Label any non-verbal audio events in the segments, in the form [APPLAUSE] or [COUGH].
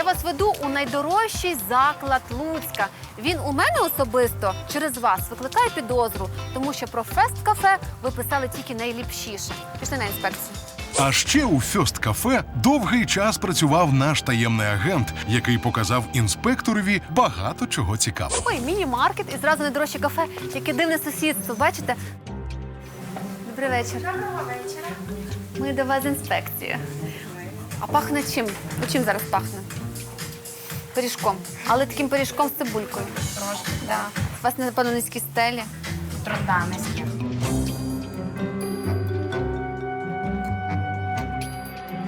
Я вас веду у найдорожчий заклад Луцька. Він у мене особисто через вас викликає підозру, тому що про фест кафе ви писали тільки найліпшіше. Пішли на інспекцію. А ще у Фьост кафе довгий час працював наш таємний агент, який показав інспекторові багато чого цікавого. Ой, міні-маркет і зразу найдорожче кафе, яке дивне сусідство. Бачите? Добрий вечір. Доброго вечора. Ми до вас з. А пахне чим? Ну, чим зараз пахне? Пиріжком. Але таким пиріжком з цибулькою. Трошки, да. У вас, напевно, низькі стелі. Трудами з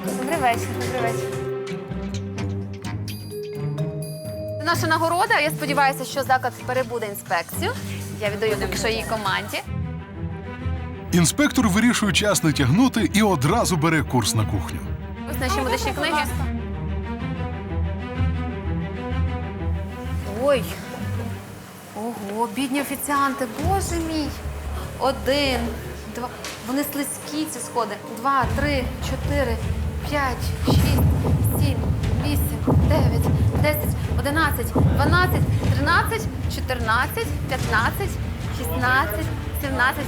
Добрий вечір, добрий вечір. Це наша нагорода. Я сподіваюся, що заклад перебуде інспекцію. Я віддаю поки що її команді. Інспектор вирішує час не тягнути і одразу бере курс на кухню. Ось наші медичні книги. Ой. Ого, бідні офіціанти, боже мій. Один, два. Вони слизькі ці сходи. Два, три, чотири, п'ять, шість, сім, вісім, дев'ять, десять, одинадцять, дванадцять, тринадцять, чотирнадцять, п'ятнадцять, шістнадцять, сімнадцять,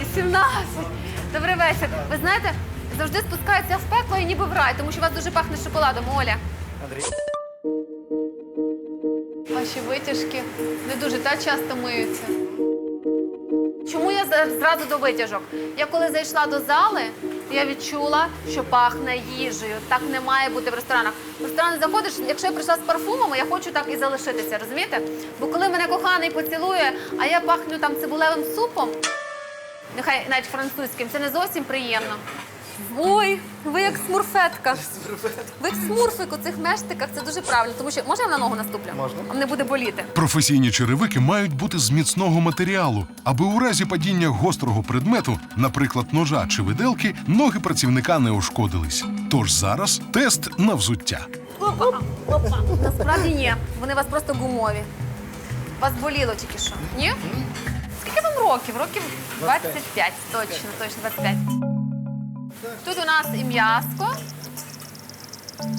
вісімнадцять. Добрий вечір. Ви знаєте, завжди спускаються в пекло і ніби в рай, тому що у вас дуже пахне шоколадом, Оля. Андрій. Ваші витяжки не дуже та часто миються. Чому я зразу до витяжок? Я коли зайшла до зали, я відчула, що пахне їжею. Так не має бути в ресторанах. В ресторан заходиш, якщо я прийшла з парфумами, я хочу так і залишитися, розумієте? Бо коли мене коханий поцілує, а я пахню там цибулевим супом, нехай навіть французьким, це не зовсім приємно. Ой, ви як смурфетка. Ви як смурфик у цих мештиках, це дуже правильно, тому що може я на ногу наступлю? Можна. А мене буде боліти. Професійні черевики мають бути з міцного матеріалу, аби у разі падіння гострого предмету, наприклад, ножа чи виделки, ноги працівника не ушкодились. Тож зараз тест на взуття. Опа, опа. Насправді ні. Вони у вас просто гумові. Вас боліло тільки що. Ні? Скільки вам років? Років 25. Точно, точно, 25. Тут у нас і м'яско,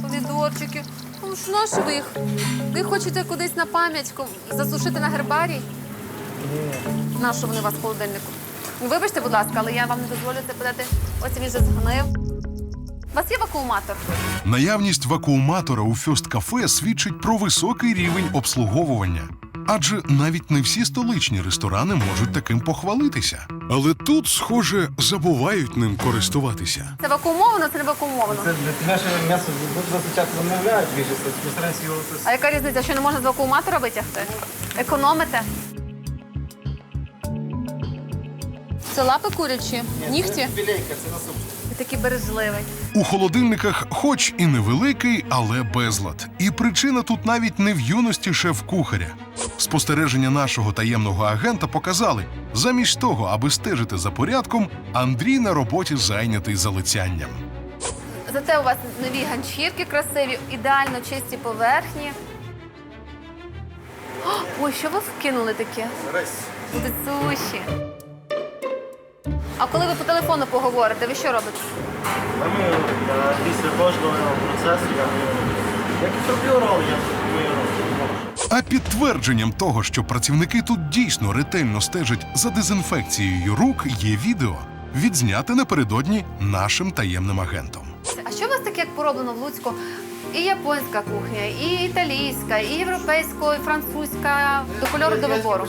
помідорчики. Ну, що на що ви їх? Ви хочете кудись на пам'ятку засушити на гербарій? На що вони у вас в холодильнику? Ну, Вибачте, будь ласка, але я вам не дозволю це подати. Ось він вже згнив. У вас є вакууматор? Наявність вакууматора у Фьост кафе свідчить про високий рівень обслуговування. Адже навіть не всі столичні ресторани можуть таким похвалитися. Але тут, схоже, забувають ним користуватися. Це вакуумовано, це не вакуумовано. Це для наше м'ясо дуже часто замовляють більшість. Його А яка різниця, що не можна з вакууматора витягти? Економите? Це лапи курячі, нігті. Філейка, це на суп. Такий бережливий. У холодильниках, хоч і невеликий, але безлад. І причина тут навіть не в юності шеф-кухаря. Спостереження нашого таємного агента показали, замість того, аби стежити за порядком, Андрій на роботі зайнятий залицянням. Зате у вас нові ганчірки красиві, ідеально чисті поверхні. О, Ой, що ви вкинули таке? Буде суші. А коли ви по телефону поговорите, ви що робите? А ми е, після кожного процесу я мию. Як і роблю рол, я мию рол. А підтвердженням того, що працівники тут дійсно ретельно стежать за дезінфекцією рук, є відео, відзняте напередодні нашим таємним агентом. А що у вас таке, як пороблено в Луцьку? І японська кухня, і італійська, і європейська, і французька, до кольору до вибору.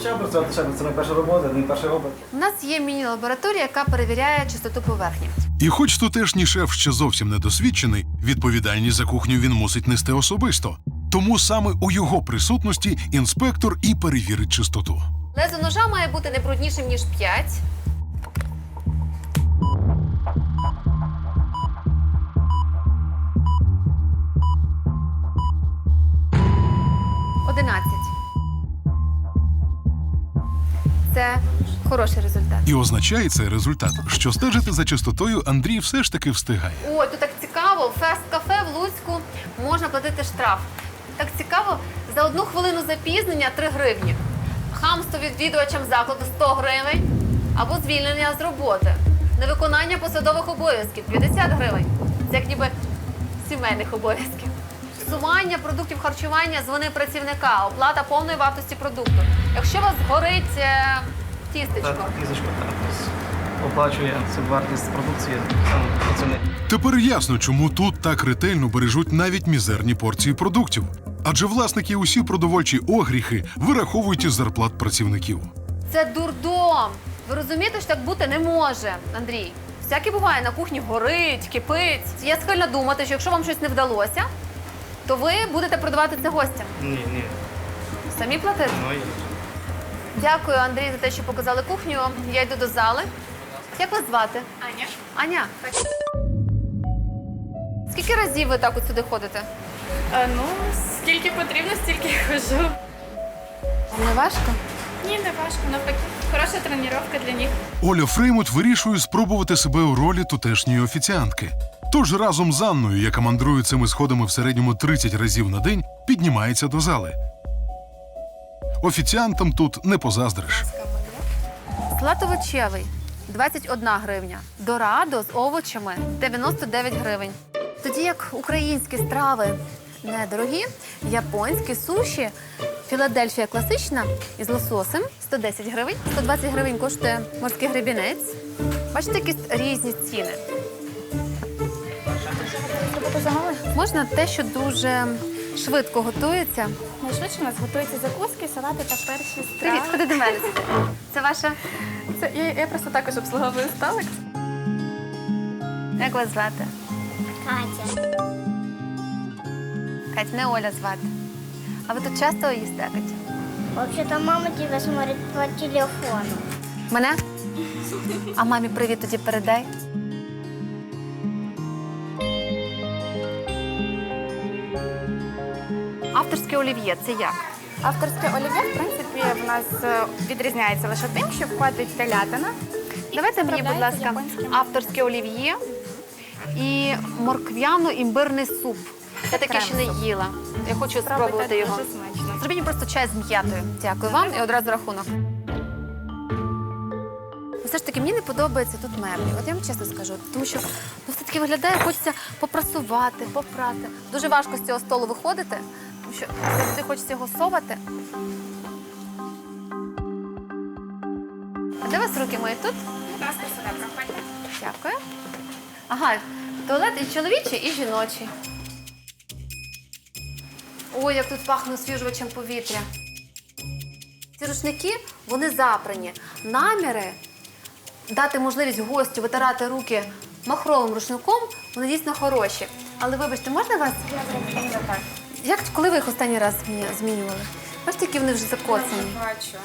Це не перша робота, не перший опит. У нас є міні-лабораторія, яка перевіряє чистоту поверхні. І хоч тутешній шеф ще зовсім недосвідчений, відповідальність за кухню він мусить нести особисто. Тому саме у його присутності інспектор і перевірить чистоту. Лезо ножа має бути не бруднішим, ніж 5. Одинадцять. Це хороший результат. І означає цей результат, що стежити за чистотою Андрій все ж таки встигає. Ой, тут так цікаво. Фест кафе в Луцьку можна платити штраф. Так цікаво, за одну хвилину запізнення 3 гривні. Хамство відвідувачам закладу 100 гривень або звільнення з роботи. Невиконання посадових обов'язків 50 гривень. Це як ніби сімейних обов'язків. псування продуктів харчування з вини працівника, оплата повної вартості продукту. Якщо у вас горить е, тістечко, Так, тисячка, так. тобто Оплачує вартість продукції саме працівник. Тепер ясно, чому тут так ретельно бережуть навіть мізерні порції продуктів. Адже власники усі продовольчі огріхи вираховують із зарплат працівників. це дурдом. Ви розумієте, що так бути не може, Андрій. Всяке буває на кухні горить, кипить. Я схильна думати, що якщо вам щось не вдалося, то ви будете продавати це гостям. Ні, ні. Самі платити. Ну, Дякую, Андрій, за те, що показали кухню. Я йду до зали. Як вас звати? Аня. Аня. Скільки разів ви так от сюди ходите? Е, ну, скільки потрібно, стільки й хожу. Не важко? Ні, не важко, навпаки. Хороша тренування для них. Оля Фреймут вирішує спробувати себе у ролі тутешньої офіціантки. Тож разом з Анною, яка мандрує цими сходами в середньому 30 разів на день, піднімається до зали. Офіціантам тут не позаздриш. Платовочевий 21 гривня. Дорадо з овочами 99 гривень. Тоді як українські страви недорогі, японські суші, Філадельфія класична із лососем 110 гривень, 120 гривень коштує морський гребінець. Бачите, які різні ціни. Можна те, що дуже швидко готується. Найшвидше у нас готуються закуски, салати та перші страви. Привіт, ходи до мене. Це ваша. Це, я, я просто також обслуговую столик. Як вас звати? Катя. Кать, не Оля звати. А ви тут часто їсте, Катя? Вообще-то мама тебя смотрит по телефону. Мене? А мамі привіт тоді передай. Авторське олів'є це як? Авторське олів'є, в принципі, в нас е, відрізняється лише тим, що входить телятина. Давайте мені, будь ласка, авторське олів'є і морквяно-імбирний суп. Я таке ще не їла. Я хочу спробувати його. Зробіть мені просто чай з м'ятою. Дякую вам і одразу рахунок. Все ж таки, мені не подобається тут меблі. От я вам чесно скажу, тому що ну, все таки виглядає, хочеться попрасувати, попрати. Дуже важко з цього столу виходити, тому що завжди хочеться його совати. А де у вас руки мої тут? Дякую. Ага, туалет і чоловічий, і жіночий. Ой, як тут пахне освіжувачем повітря. Ці рушники, вони запрані. Наміри дати можливість гостю витирати руки махровим рушником, вони дійсно хороші. Але вибачте, можна вас? Як коли ви їх останній раз змінювали? Бачите, які вони вже закоцані. Бачу.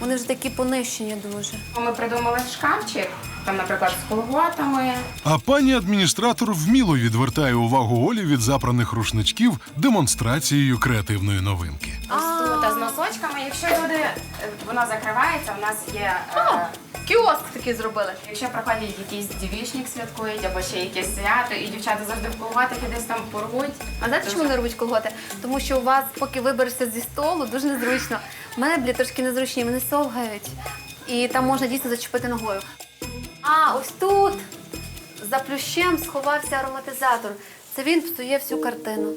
Вони вже такі понищені дуже. Ми придумали шкафчик, там, наприклад, з колготами. А пані адміністратор вміло відвертає увагу Олі від запраних рушничків демонстрацією креативної новинки. Ось тут, а з носочками. Якщо люди, вона закривається, в нас є. е, Кіоск такий зробили. Якщо проходять якийсь дівічник святкують або ще якесь свято, і дівчата завжди в колготах і десь там порвуть. А знаєте, чому не рвуть колготи? Тому що у вас, поки виберешся зі столу, дуже незручно. Меблі трошки незручні, вони совгають. І там можна дійсно зачепити ногою. А, ось тут за плющем сховався ароматизатор. Це він псує всю картину.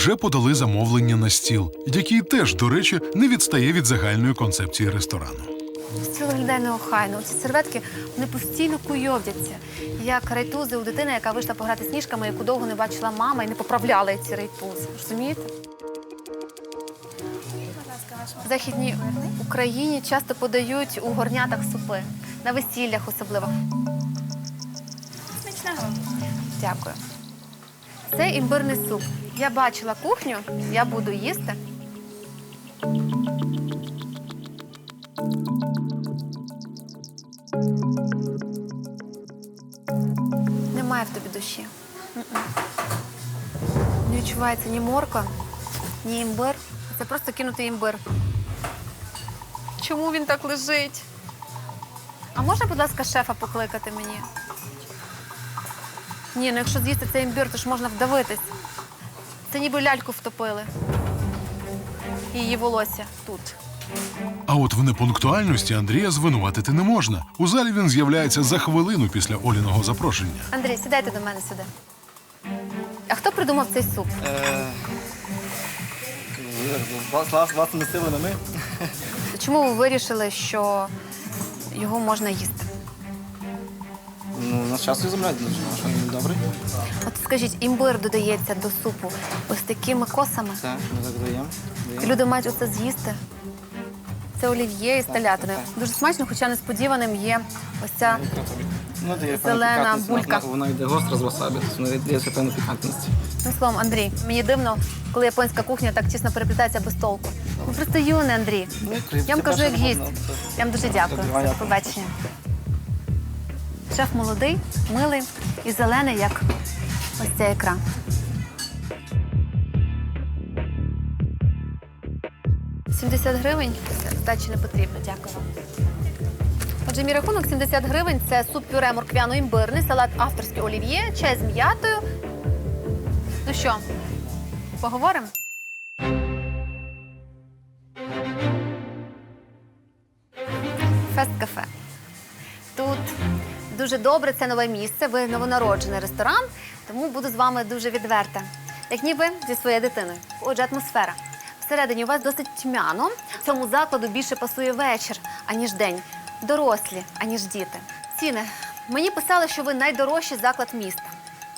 Вже подали замовлення на стіл, який теж, до речі, не відстає від загальної концепції ресторану. Це виглядає неохайно. Ці серветки вони постійно куйовдяться. Як райтузи у дитини, яка вийшла пограти сніжками, яку довго не бачила мама і не поправляла ці райтузи. Розумієте? В Західній Україні часто подають у горнятах супи, на весіллях особливо. Смачного. Дякую. Це імбирний суп. Я бачила кухню, я буду їсти. Немає в тобі душі. Не відчувається ні морква, ні імбир. Це просто кинутий імбир. Чому він так лежить? А можна, будь ласка, шефа покликати мені? Ні, ну якщо з'їсти цей імбір, то ж можна вдавитись. Це ніби ляльку втопили. Її волосся тут. А от в непунктуальності Андрія звинуватити не можна. У залі він з'являється за хвилину після Оліного запрошення. Андрій, сідайте до мене сюди. А хто придумав цей суп? Вас, вас, вас носили на ми. Чому ви вирішили, що його можна їсти? Ну, нас часто замовляють, ну, що він добрий. От скажіть, імбир додається до супу ось такими косами. Так, ми так даємо. Даємо. люди мають оце з'їсти. Це олів'є із телятиною. так. Дуже смачно, хоча несподіваним є ось ця. Ну, дає Зелена пікантність. булька. Вона, вона йде гостра з васабі, тобто вона дає певну пікантність. Тим словом, Андрій, мені дивно, коли японська кухня так тісно переплітається без толку. Ви просто юний, Андрій. Ну, і Я вам це кажу, як гість. Я вам дуже дякую. Добре, дякую. Побачення. Шеф молодий, милий і зелений, як ось цей екран. «70 гривень. Здачі не потрібно, дякую вам. Отже, мій рахунок 70 гривень це суп-пюре морквяно-імбирний, салат авторський олів'є, чай з м'ятою. Ну що, поговоримо? Фест-кафе. Дуже добре, це нове місце. Ви новонароджений ресторан, тому буду з вами дуже відверта. Як ніби зі своєю дитиною. Отже, атмосфера. Всередині у вас досить тьмяно. Цьому закладу більше пасує вечір, аніж день. Дорослі, аніж діти. Ціни. Мені писали, що ви найдорожчий заклад міста.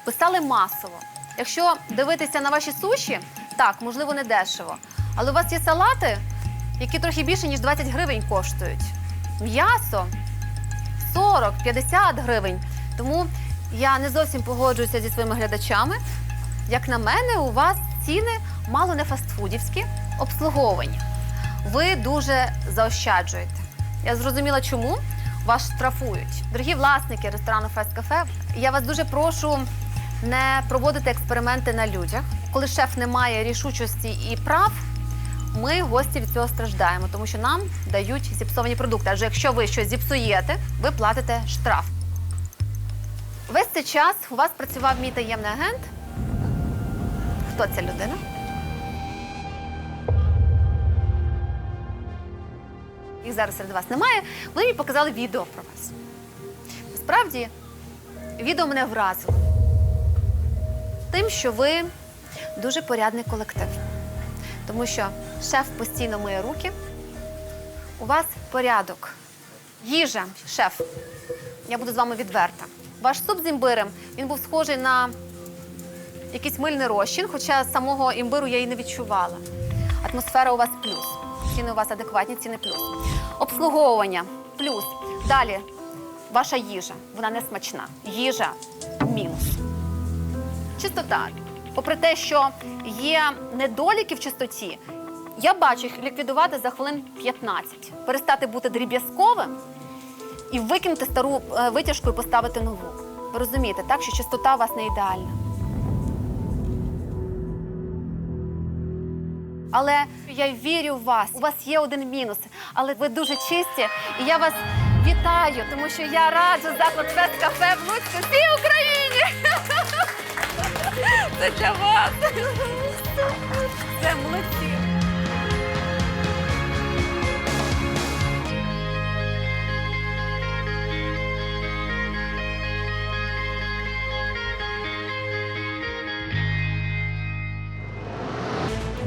Писали масово. Якщо дивитися на ваші суші, так, можливо, не дешево. Але у вас є салати, які трохи більше, ніж 20 гривень коштують. М'ясо 40-50 гривень. Тому я не зовсім погоджуюся зі своїми глядачами. Як на мене, у вас ціни мало не фастфудівські, обслуговування. Ви дуже заощаджуєте. Я зрозуміла, чому вас штрафують. Дорогі власники ресторану Фест Кафе, я вас дуже прошу не проводити експерименти на людях. Коли шеф не має рішучості і прав, ми гості від цього страждаємо, тому що нам дають зіпсовані продукти. Адже якщо ви щось зіпсуєте, ви платите штраф. Весь цей час у вас працював мій таємний агент. Хто ця людина? Їх зараз серед вас немає. Вони мені показали відео про вас. Насправді, відео мене вразило тим, що ви дуже порядний колектив. Тому що шеф постійно миє руки. У вас порядок. Їжа, шеф. Я буду з вами відверта. Ваш суп з імбирем він був схожий на якийсь мильний розчин, хоча самого імбиру я і не відчувала. Атмосфера у вас плюс. Ціни у вас адекватні, ціни плюс. Обслуговування плюс. Далі ваша їжа. Вона не смачна. Їжа мінус. Чистота. Попри те, що є недоліки в чистоті, я бачу їх ліквідувати за хвилин 15. Перестати бути дріб'язковим і викинути стару е, витяжку і поставити нову. Ви розумієте, так, що чистота у вас не ідеальна. Але я вірю в вас. У вас є один мінус, але ви дуже чисті, і я вас вітаю, тому що я раджу заклад фест кафе в Луцьку всій Україні. [LAUGHS] Це для вас. [LAUGHS] Це молодці.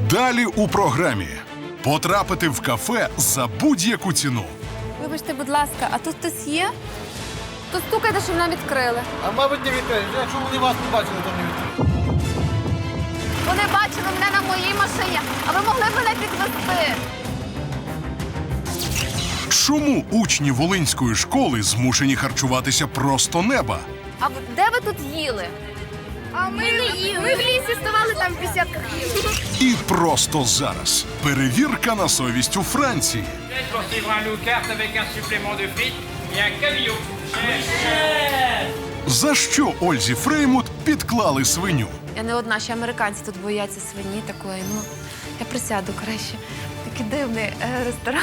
Далі у програмі потрапити в кафе за будь-яку ціну. Вибачте, будь ласка, а тут хтось є? То стукайте, щоб нам відкрили. А мабуть, не відкриють. Якщо вони вас не бачили, то не відкриють. Вони бачили мене на моїй машині, а ви могли мене підвести. Чому учні Волинської школи змушені харчуватися просто неба? А де ви тут їли? А ми не їли. Ми в лісі ставали там в бесідках. І просто зараз перевірка на совість у Франції. pour suivre un loup carte avec un supplément de frites et un cabillaud. За що Ользі Фреймут підклали свиню? Я не одна, ще американці тут бояться свині такої. Ну, я присяду краще. Такий дивний е, ресторан.